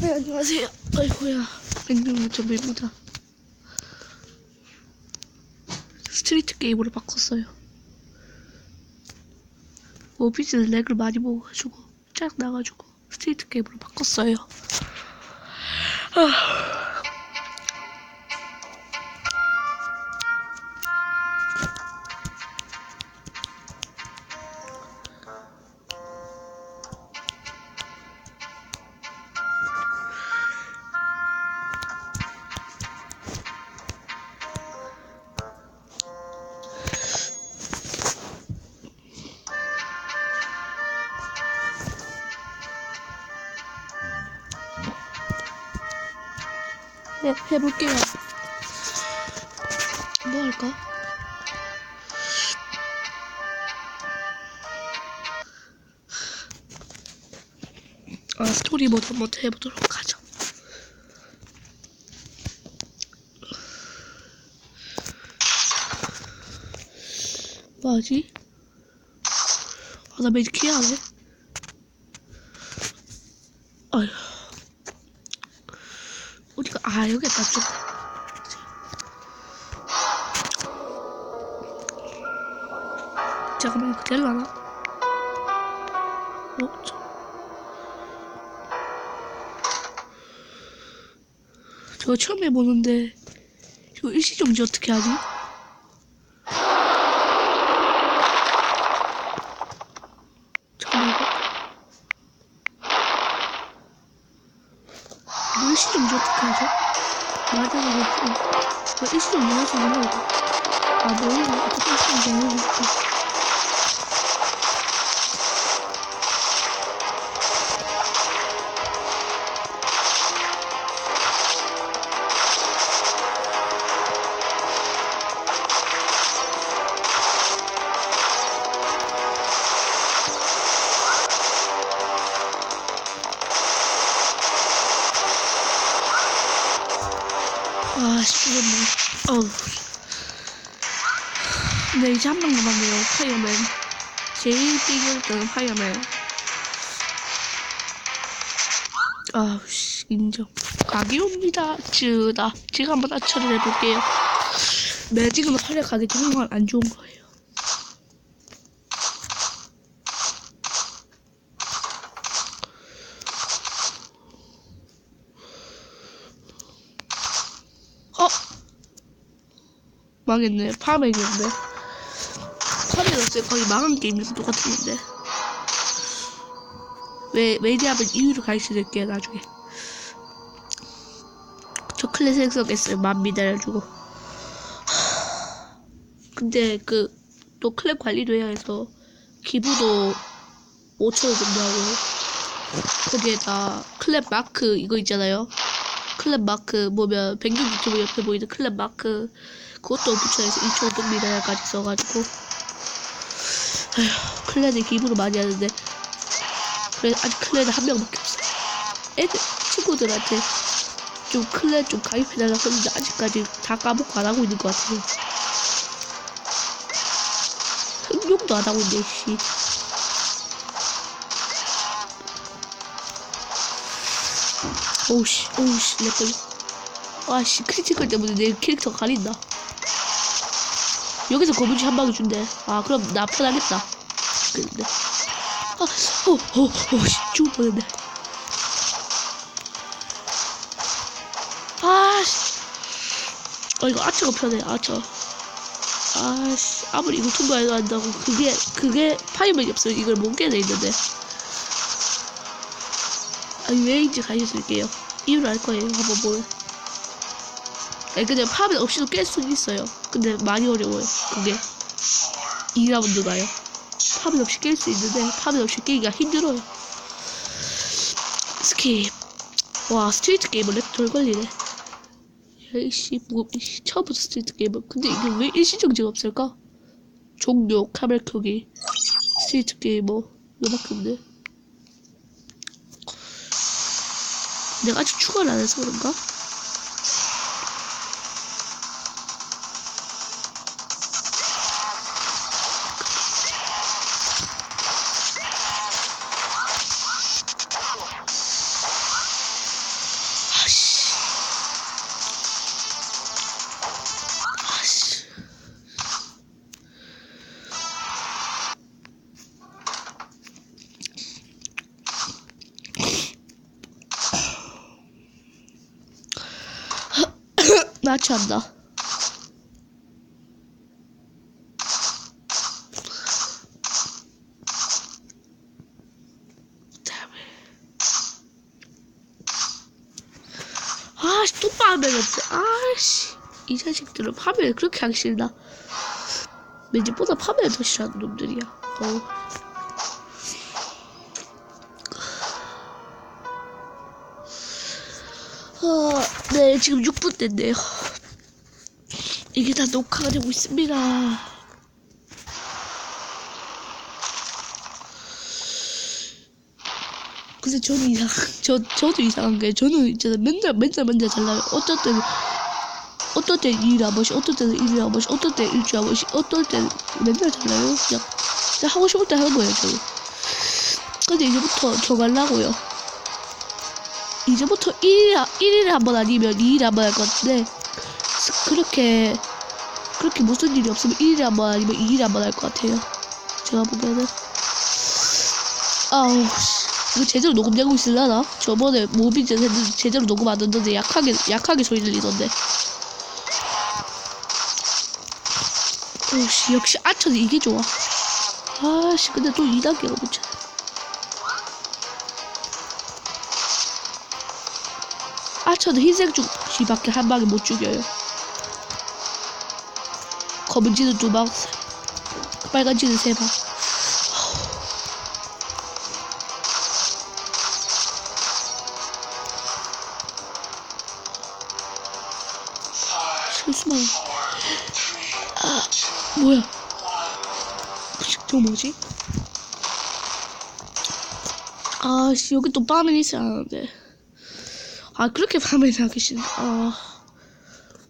네, 안녕하세요. 아이고야, 냉동요점입니다. 스트리트 게임으로 바꿨어요. 오피스를 렉을 많이 먹어가지고 짝 나가지고 스트리트 게임으로 바꿨어요. 아. 할까? 아, 스토리 모드 한번 해보도록 하죠. 뭐하지? 아, 나 매직 키야 하네. 아휴. 어디가, 아, 여기 있다, 좀. 잠깐만, 이거 될라나? 어, 저. 저거 처음 해보는데, 이거 일시정지 어떻게 하지? 잠깐만, 이거. 일시정지 어떻게 하죠? 맞아, 이거, 이거 일시정지 있는 거 이거. 아, 모르겠네. 어떻게 하는 거지? 옵니다. 쯔다. 제가 한번 아처를 해볼게요. 매직은 활약하기 정말 안 좋은 거예요. 어? 망했네. 파맨이었네. 파맨이었어요. 거의 망한 게임이랑 똑같은데. 왜, 왜냐하면 이유를 가르쳐 드릴게요, 나중에. 저 클래식 성했어요. 만 미달해주고. 근데 그, 또 클랩 관리도 해야 해서, 기부도 5천원 정도 하고, 거기에다 클랩 마크 이거 있잖아요. 클랩 마크 보면 백육 유튜브 옆에 보이는 클랩 마크 그것도 붙여서 2,500미달까지 써가지고 아휴 클랜에 기부를 많이 하는데 그래 아직 클랜에 한 명밖에 없어 애들 친구들한테 좀 클랜 좀 가입해달라고 했는데 아직까지 다 까먹고 안 하고 있는 것 같아요 흥룡도 안 하고 있네 씨 오우씨, 오우씨, 내 걸려. 아씨, 크리티컬 때문에 내 캐릭터 가린다. 여기서 거부지 한 방에 준대. 아, 그럼 나 편하겠다. 그런데. 아, 오, 오, 오, 씨, 죽을 뻔했네. 어, 이거 아처가 편해, 아처. 아, 씨. 아무리 이거 통과해도 한다고. 그게, 그게 파이맨이 없으면 이걸 못 깨내 있는데. 아니 왜인지 가르쳐줄게요. 이유를 알 거예요. 한번 보면. 아니 그냥 파면 없이도 깰 수는 있어요. 근데 많이 어려워요. 그게. 이라운드가요. 파면 없이 깰 수 있는데 파면 없이 깨기가 힘들어요. 스킵. 와 스트리트 게임은 렉돌 걸리네. 야이씨 뭐 이씨, 처음부터 스트리트 게임은 근데 이게 왜 일시정지가 없을까? 종료 카멜 크기 스트리트 게이머 요만큼인데 내가 아직 추가를 안 해서 그런가? 나치한다. 아씨 또 파멸 없어. 아씨 이 자식들은 파멸 그렇게 하기 싫나? 왠지 보다 파멸 더 싫어하는 놈들이야. 어. 어, 네, 지금 6분 됐네요. 이게 다 녹화가 되고 있습니다. 근데 저는 이상, 저, 저도 이상한 게, 저는 진짜 맨날, 맨날, 맨날 달라요. 어떤 때는, 어떤 때는 일일 한 번씩, 어떤 때는 일일 한 번씩, 어떤 때는 한 번씩, 어떤 때는 맨날 달라요. 그냥, 그냥 하고 싶을 때 하는 거예요, 저는. 근데 이제부터 정하려고요. 이제부터 1일, 1일에 한 번 아니면 2일에 한 번 할 건데, 그렇게, 그렇게 무슨 일이 없으면 1일에 한 번 아니면 2일에 한 번 할 것 같아요. 제가 보기에는. 아우, 씨. 이거 제대로 녹음 되고 있을라나? 저번에 모비즈 했는데 제대로 녹음 안 됐는데 약하게, 약하게 소리 들리던데. 오씨, 역시 아처는 이게 좋아. 아씨, 근데 또 2단계가 문제. 아처는 흰색 죽지밖에 한 방에 못 죽여요. 검은지는 두 방, 빨간지는 세 방. 실수만. 아, 뭐야? 저 뭐지? 아씨 여기 또 밤에 있어야 하는데. 아 그렇게 밤에 자기 싫다. 아,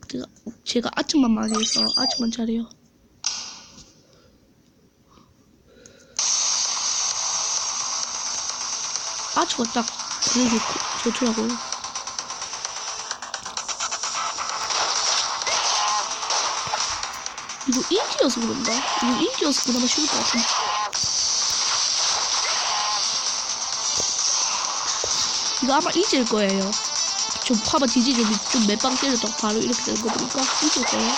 제가 제가 아침만 많이 해서 아침만 잘해요. 아침가 딱 좋- 좋더라고요. 이거 인기여서 그런가? 이거 인기여서 그나마 쉬울 것 같은데. 이거 아마 잊을 거예요. 좀 파마 뒤지좀 좀몇방 때렸다가 바로 이렇게 되는 거 보니까 거예요.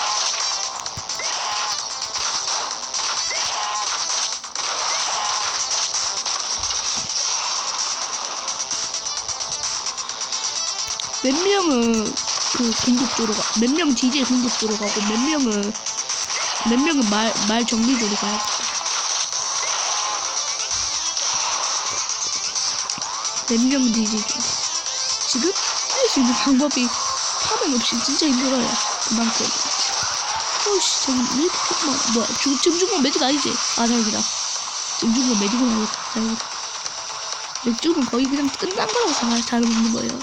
몇 명은 그 궁극도로 가, 몇 명은 DJ 궁극도로 가고 몇 명은 몇 명은 말, 말 정리도로 가요. 몇 명은 DJ 중. 지금 할 수 있는 방법이 파면 없이 진짜 힘들어요. 그만큼. 어이씨, 저기 왜 이렇게 조금만, 뭐야, 지금, 지금 중간 매직 아니지? 아, 다행이다. 지금 중간 매직은 아니다. 다행이다. 맥주는 거의 그냥 끝난 거라고 생각해, 잘 먹는 거예요.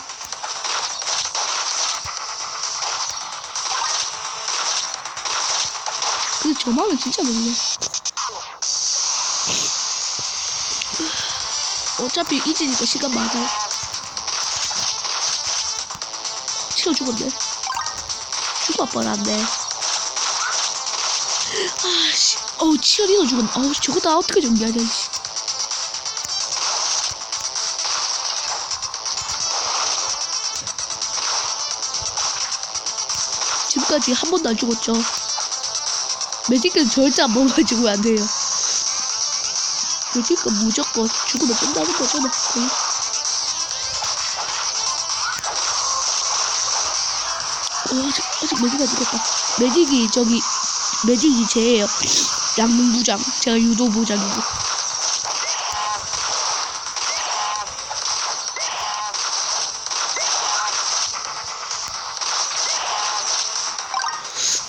근데 저만은 진짜 너무해. 어차피 잊으니까 시간 많아요. 치워 죽었네. 죽어 뻔한데. 아씨, 어우 치어리더 죽었네. 어우 저거 다 어떻게 정리하냐. 씨. 지금까지 한 번도 안 죽었죠. 매직은 절대 안 먹어가지고 안 돼요. 매직은 무조건 죽으면 끝나는 거잖아. 거의. 어, 아직, 아직 매직 안 죽었다. 매직이 저기, 매직이 제예요. 양문부장. 제가 유도부장이고.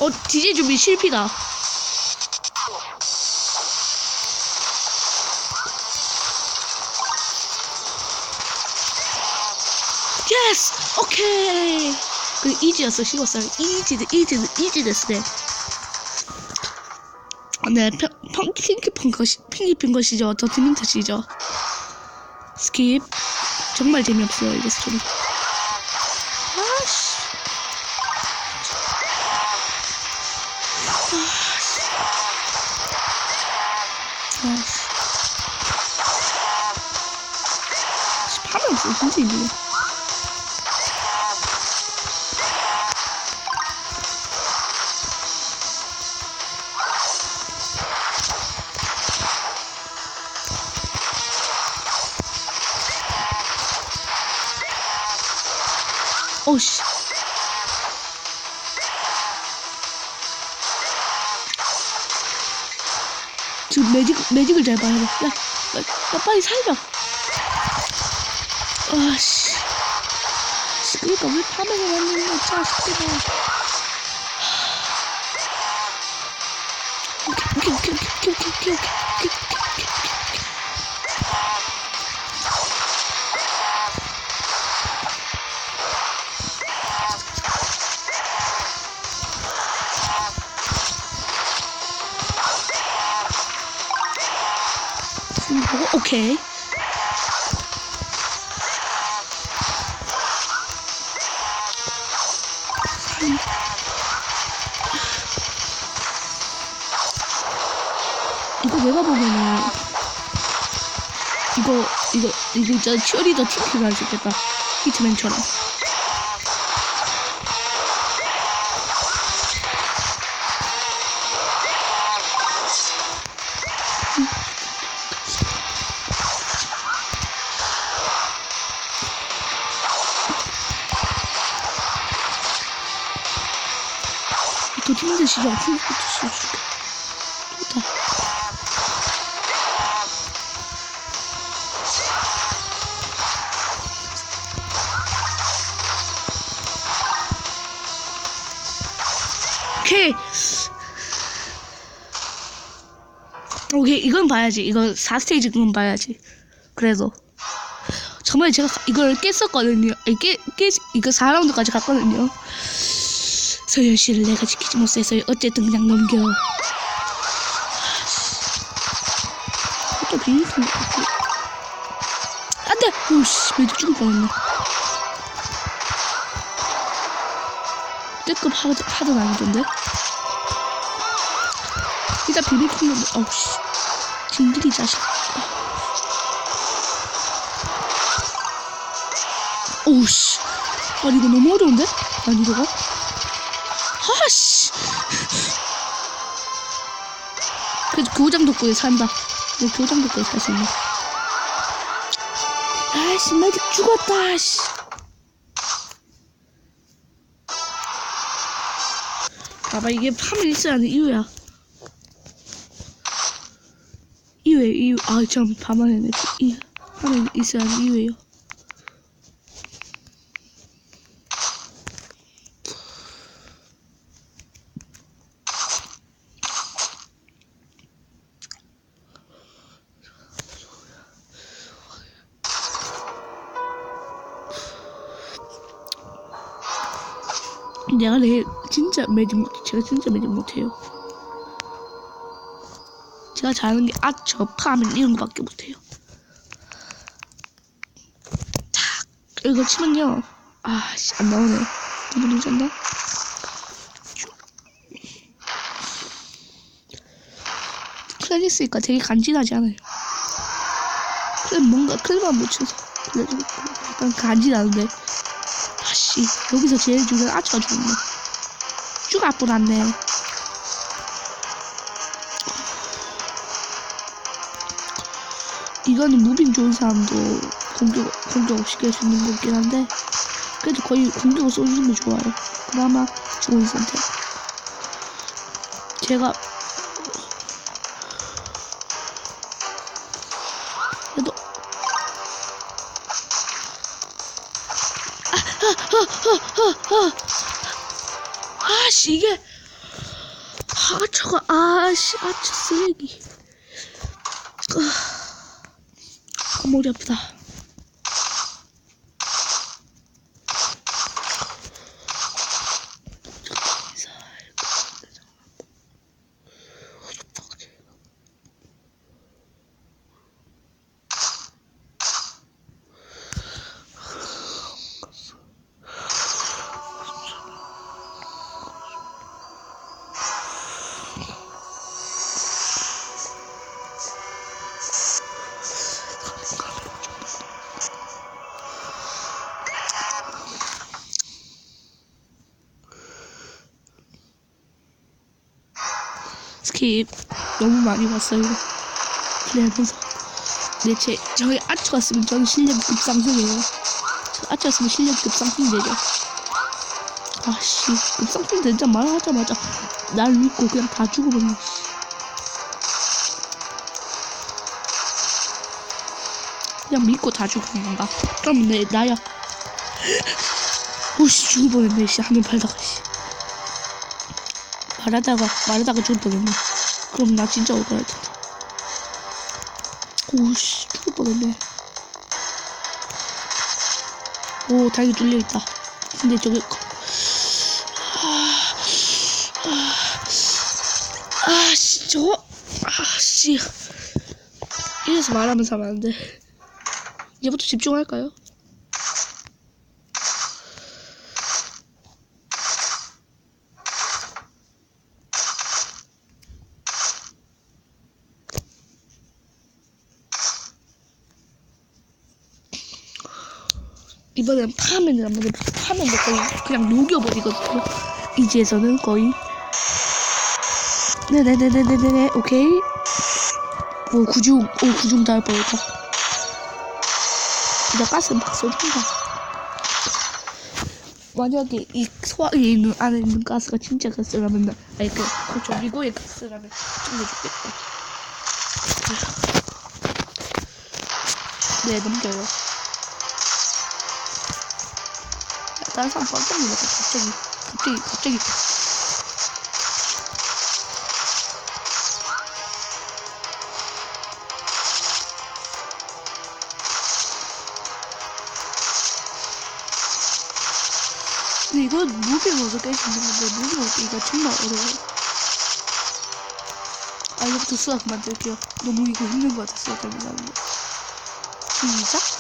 어, DJ 준비 실패다. 이지였어, 쉬웠어요. 이지, 이지, 이지 됐어요. 네, 평, 펑, 핑키 펑커시, 핑키 핑커시죠. 더티민트시죠. 스킵. 정말 재미없어요, 이거 스토리. 아씨. 아씨. 파면 없어, 진짜 힘들 매직을 잘 봐야 돼. 야, 나, 나 빨리 살려. 아씨. 그니까 왜 파밍을 했는데 자식들아. 오케이, 오케이, 오케이, 오케이, 오케이, 오케이. 있잖아 치어리더 팀킬을 할수 있겠다 히트맨처럼 더 힘드시죠? 힘드시죠? 봐야지. 이건 4스테이지 그건 봐야지. 그래도. 정말 제가 이걸 깼었거든요. 깨, 깨, 이거 4라운드까지 갔거든요. 서현 씨를 내가 지키지 못해서요. 어쨌든 그냥 넘겨. 또 비밀스럽게. 안 돼! 오씨, 매주 죽을 뻔했네. 뜨급 하드, 하드 나는던데? 일단 비밀 켰는데, 어우씨. 징들이 자식. 오우씨. 아니, 이거 너무 어려운데? 아니, 이거가? 아씨. 그래도 교장 덕분에 산다. 내 교장 덕분에 살 수 있네. 아씨, 매직 죽었다, 씨. 봐봐, 이게 있어야 하는 이유야. 아, 참, 밤안에 이 파면 있어야 하는 이유예요. 내가 내일 진짜 매직 못, 제가 진짜 매직 못해요. 제가 잘하는 게 아처, 파면 이런 거밖에 못해요. 탁 이거 치면요. 아씨 안 나오네. 너무 늦었나? 클래리스니까 되게 간지나지 않아요. 그래 뭔가 클만 못 쳐서 그래가지고 약간 간지나는데. 아씨 여기서 제일 중요한 아처가 죽네. 쭉 앞으로 났네. 이거는 무빙 좋은 사람도 공격 공격 없이 깰수 있는 거긴 한데 그래도 거의 공격을 쏘주는 게 좋아요. 그나마 좋은 선택. 제가 그래도 아씨 이게 아처가 아씨 아처 쓰레기. 아, 머리 아프다. 스킵 너무 많이 봤어요. 근데 제, 저희 아츠 갔으면 저는 실력 급상승이에요. 저 아츠 갔으면 실력 급상승 되죠. 아씨 쌍둥이 된자 말하자마자 날 믿고 그냥 다 죽어버리네 씨. 그냥 믿고 다 죽는 건가? 그럼 내 나야 오씨 죽을 뻔했네 씨 한명 팔다가 씨 말하다가 말하다가 죽을 뻔했네 그럼 나 진짜 억울할 텐데. 오씨 죽을 뻔했네. 오 다행히 뚫려있다. 근데 저기 아씨 저거 아씨. 이래서 말하면서 하면 안돼 이제부터 집중할까요? 이번엔 파면을 한번 해볼게요. 파면도 거의 그냥 녹여버리거든요. 이제서는 거의. 네네네네네네, 오케이. 오, 구중, 오, 구중 닿을 뻔했다. 이제 가스는 막 쏘는다. 만약에 이 소화기에 있는 안에 있는 가스가 진짜 가스라면, 아니, 그, 그 조리고의 가스라면 좀 좋겠다. 네, 넘겨요. 사람 깜짝 놀랐어 갑자기 갑자기 갑자기. 근데 이거 수 있는 건데 모드 이거 정말 어려워 아 이거부터 수학 만들게요. 너무 이거 힘든 거 같아 수학 거. 시작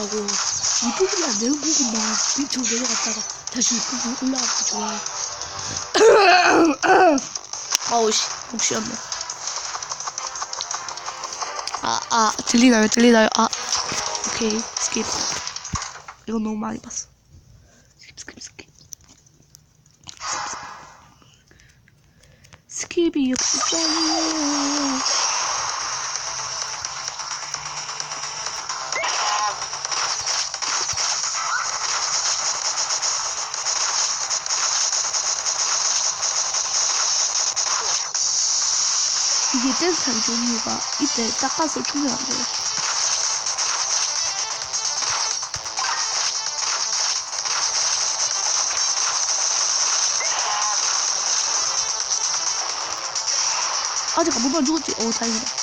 윗부분만 중력하고 윗부분이 안 되는 부분만 밑으로 내려갔다가 다시 윗부분 올라가면 좋아요. 아우, 씨, 목 쉬었네. 아, 아, 들리나요? 들리나요? 아, 오케이, 스킵. 이건 너무 많이 봤어. 스킵, 스킵, 스킵. 스킵이 역시 짱이에요. 좋은 이유가 이때 닦아서 충전 안 돼요. 아직 한 번만 죽었지? 어, 다행이다.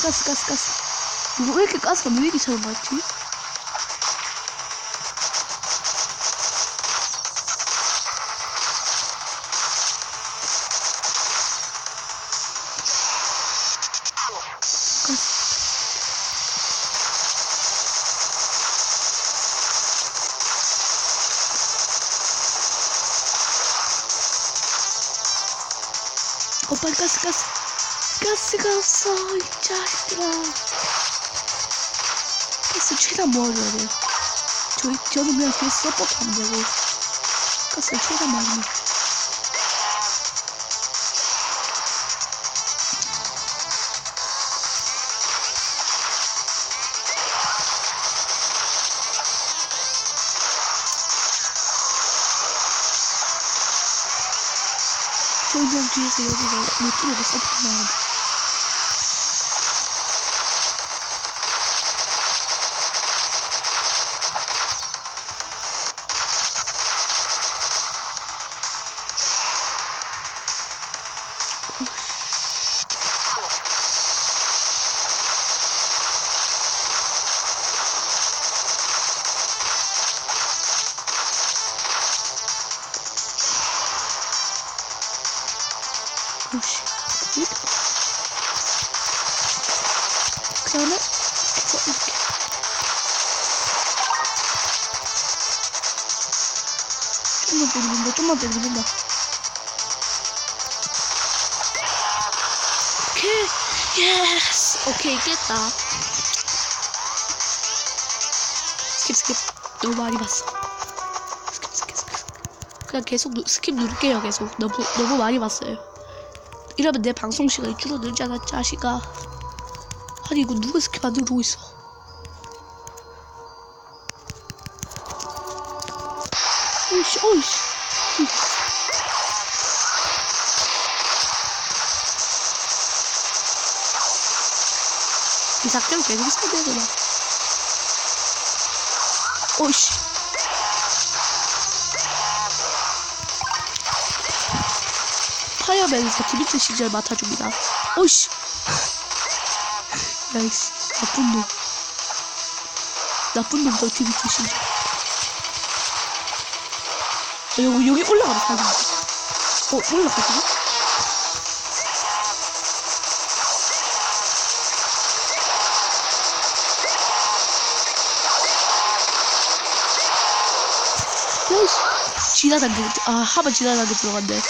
빨리 가스, 가스, 가스. 이거 왜 가스 최대한 모아줘야 돼요. 저희, 저는 그냥 뒤 렇게 그 다음에 이렇게 이렇게. 좀만 때리는다 좀만 때리는다. 오케이. 예스. 오케이 깼다. 스킵 스킵. 너무 많이 봤어. 스킵 스킵 스킵. 그냥 계속 누, 스킵 누를게요 계속. 너무 너무 많이 봤어요 이러면 내 방송 시간이 줄어들잖아 자식아. 아니 이거 누가 스킵 안 누르고 있어? 오이씨 오이씨. 이 작전 계속 돼 그냥. 오이씨 파이어맨에서 디비트 시절 맡아줍니다. 오이씨. 야이씨 나쁜 놈. 나쁜 놈저 디비트 시절. 아, 여기 여기 올라가면 사진 어 올라가지 지나단계 아 하면 지나단계 들어간대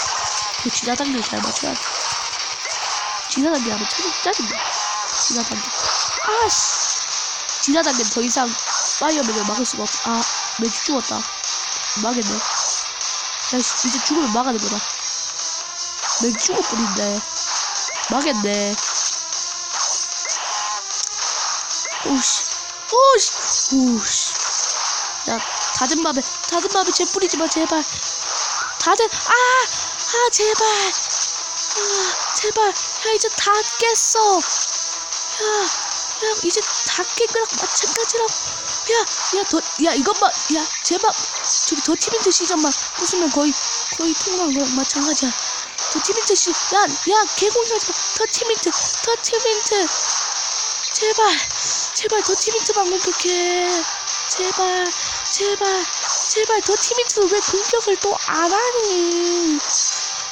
그 지나단계를 잘 맞춰야 돼. 지나단계 하면 참 짜증나. 지나단계 아씨! 지나단계 더 이상 파이어맨을 막을 수가 없어. 아 매주 죽었다. 망했네. 야이씨 이제 죽으면 막아야 되구나 매주 죽어버린대 망했네. 오씨. 오씨. 오씨. 야 다든 맘에 다든 맘에 쟤 뿌리지 마 제발. 다들 아! 아 제발. 아 제발. 야 이제 다 깼어. 야, 야 이제 다깬 거랑 마찬가지라고. 야야더야 이것만 야 제발. 저기 더 티민트 시점만 부수면 거의 거의 통과한 거랑 마찬가지야. 더 티민트 시야야 개공하지 마더 티민트 더 티민트. 제발 제발 더 티민트만 공격해. 제발 제발 제발 더 티민트는 왜 공격을 또 안 하니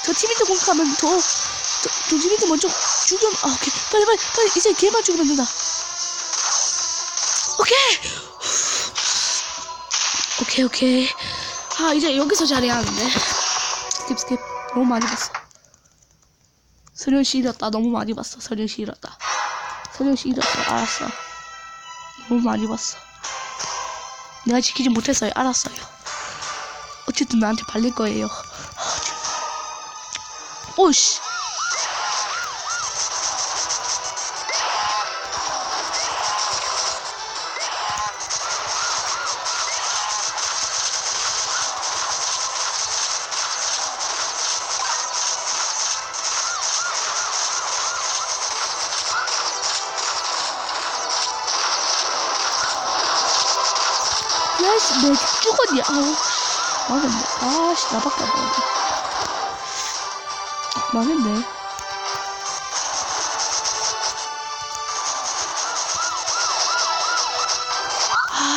더 티민트 공격하면 더, 더, 더 티민트 먼저 죽여. 아 오케이. 빨리 빨리 빨리. 이제 걔만 죽으면 된다. 오케이. 오케이 오케이. 아 이제 여기서 잘해야 하는데. 스킵 스킵. 너무 많이 봤어. 서련 씨 잃었다. 너무 많이 봤어. 서련 씨 잃었다. 서련 씨 잃었어 알았어. 너무 많이 봤어. 내가 지키지 못했어요. 알았어요. 어쨌든 나한테 발릴 거예요. 오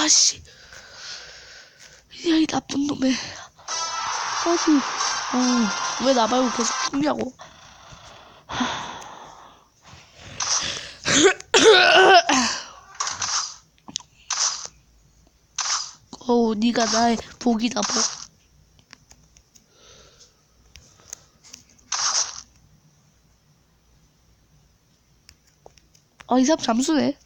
아씨. 야 이 나쁜 놈의 아주 아왜 나 말고 계속 죽냐고. 어우 네가 나의 복이다 복. 아, 이 사람 잠수네.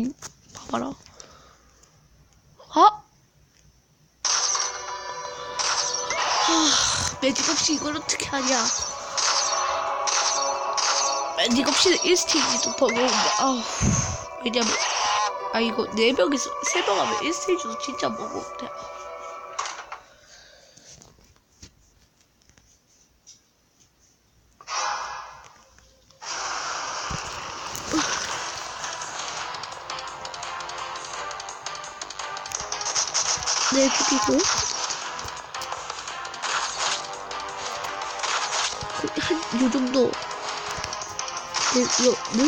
이성 봐봐라. 아! 하, 매직 없이 이걸 어떻게 하냐? 매직 없이는 1스테이지도 버거운데, 아우. 왜냐면, 아, 이거 4명이서, 3명 하면 1스테이지도 진짜 버거운데.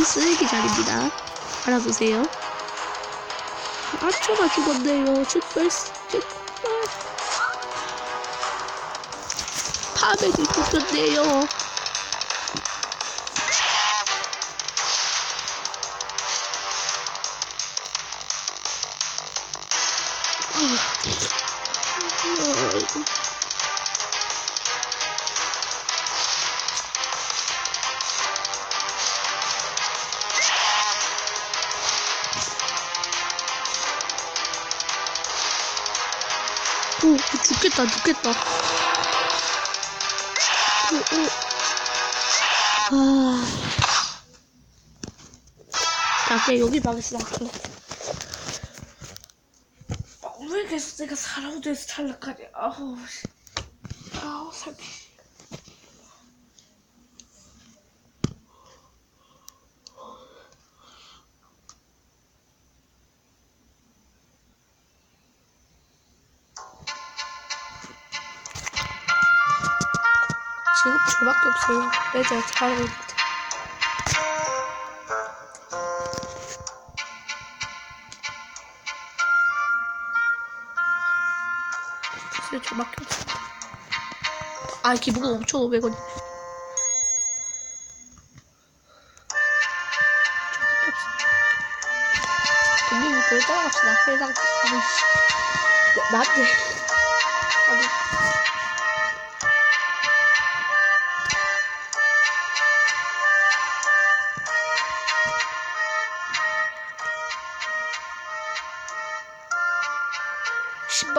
쓰레기 자리입니다. 알아두세요. 아, 저나 죽었네요. 정말, 정말. 파면이 죽었네요. 죽겠다, 죽겠다. 오, 오. 아. 자, 그냥 여기 막읍시다. 그럼. 아, 왜 계속 내가 사람들에서 탈락하냐? 아우, 씨. 아우, 살기. 지금 저밖에 없어요. 네, 제가 잘하고 있는데. 글쎄요, 저밖에 없어요. 아, 기부가 5,500원. 저밖에 없어요. 돈님이 그걸 따라갑시다. 해당, 아이씨. 나- 나한테. 아니.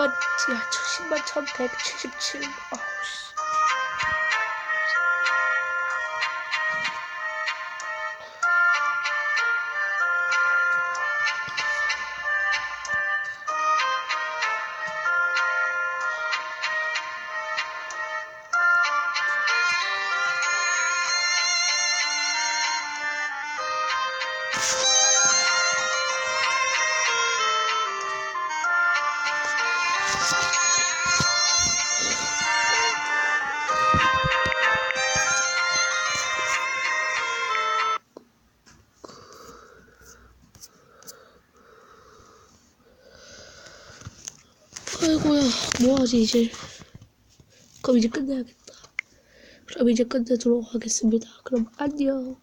야, 저 10만 1177. 아 뭐하지, 이제. 그럼 이제 끝내야겠다. 그럼 이제 끝내도록 하겠습니다. 그럼 안녕.